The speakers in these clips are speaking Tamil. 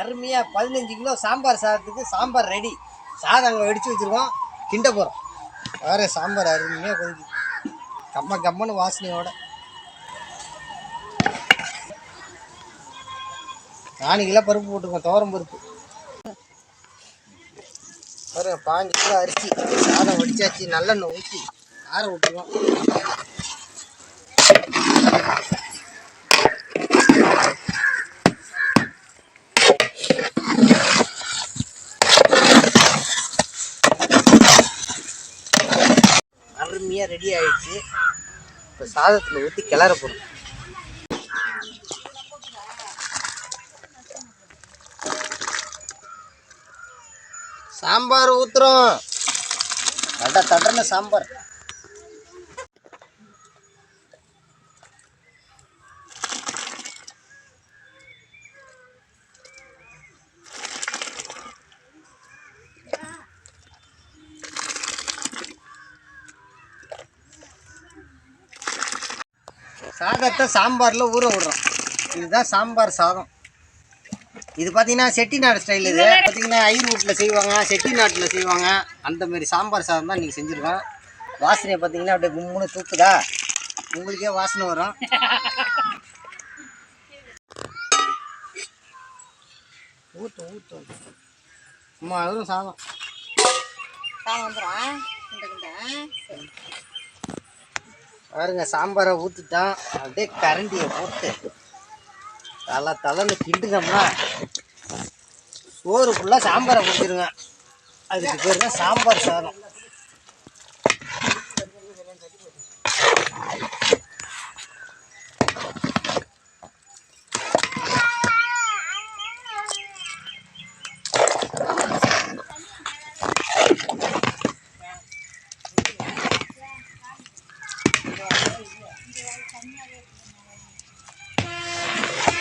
அருமையாக பதினஞ்சு கிலோ சாம்பார் சாதத்துக்கு சாம்பார் ரெடி சாதம் அங்கே வெடித்து வச்சுருக்கோம். கிண்ட போகிறோம் வேறு சாம்பார் அருமையாக கொஞ்சம் கம்ம கம்மன்னு வாசனையோட. நாலு கிலோ பருப்பு போட்டுக்கோம் துவரம் பருப்பு. ஒரு பாஞ்சு கிலோ அரிசி. சாதம் வடிச்சாச்சு. நல்லெண்ணெய் ஊற்றி ஆற விட்டுருவோம். அருமையாக ரெடி ஆயிடுச்சு. இப்போ சாதத்தில் ஊற்றி கிளற போடும் சாம்பார் ஊத்துறோம். தட தடன சாம்பார். சாதத்தை சாம்பாரில் ஊற விடுறோம். இதுதான் சாம்பார் சாதம். இது பார்த்தீங்கன்னா செட்டிநாடு ஸ்டைல் இது. பார்த்தீங்கன்னா ஐயர் வீட்டில் செய்வாங்க செட்டிநாட்டில் செய்வாங்க. அந்த மாதிரி சாம்பார் சாதம் தான் நீங்கள் செஞ்சுருக்கோம். வாசனையை பார்த்தீங்கன்னா அப்படியே கும்முன்னு தூக்குதா? உங்களுக்கே வாசனை வரும். ஊற்று ஊற்று அம்மா அதுவும் சாதம். பாருங்க சாம்பாரை ஊற்றிட்டான் அப்படியே கரண்டியை போட்டு தலை தலைன்னு கிண்டுனோம்னா சோறு ஃபுல்லாக சாம்பாரை கொடுத்துருங்க அதுக்கு பேர் தான் சாம்பார் சாதம்.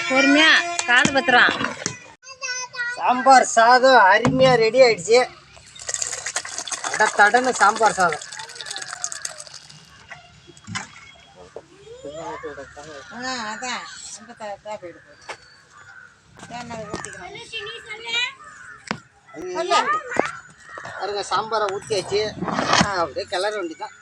பொறுமையா காது பத்திரம் சாம்பார் சாதம் அருமையாக ரெடி ஆயிடுச்சு. தட தடன்னு சாம்பார் சாதம். அதான். பாருங்க சாம்பாரை ஊற்றியாச்சு அப்படியே கிளற வேண்டியதான்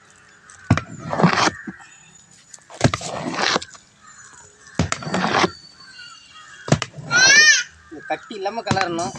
கட்டி இல்லாமல் கிளறணும்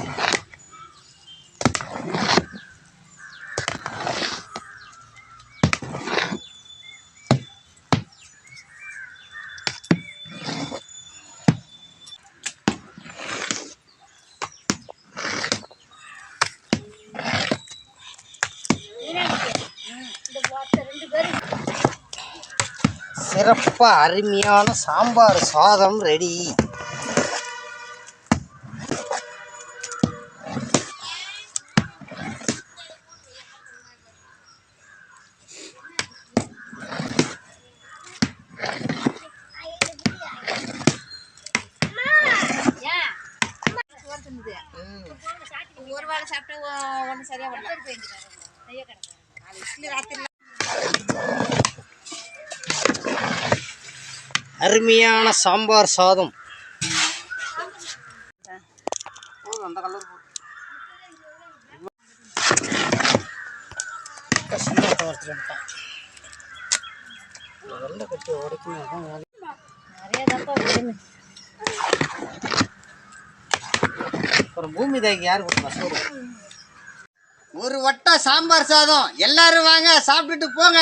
சிறப்பாக அருமையான சாம்பார் சாதம் ரெடி சாப்பிட்டா ஒன்று சரியா வரல இட்லி ராத்திரி அருமையான சாம்பார் சாதம். அந்த கலர் போதும். கஷ்டமா அப்புறம் பூமி தாய்க்கு யார் கொடுப்பா? சோறு ஒரு வட்டம் சாம்பார் சாதம். எல்லாரும் வாங்க சாப்பிட்டுட்டு போங்க.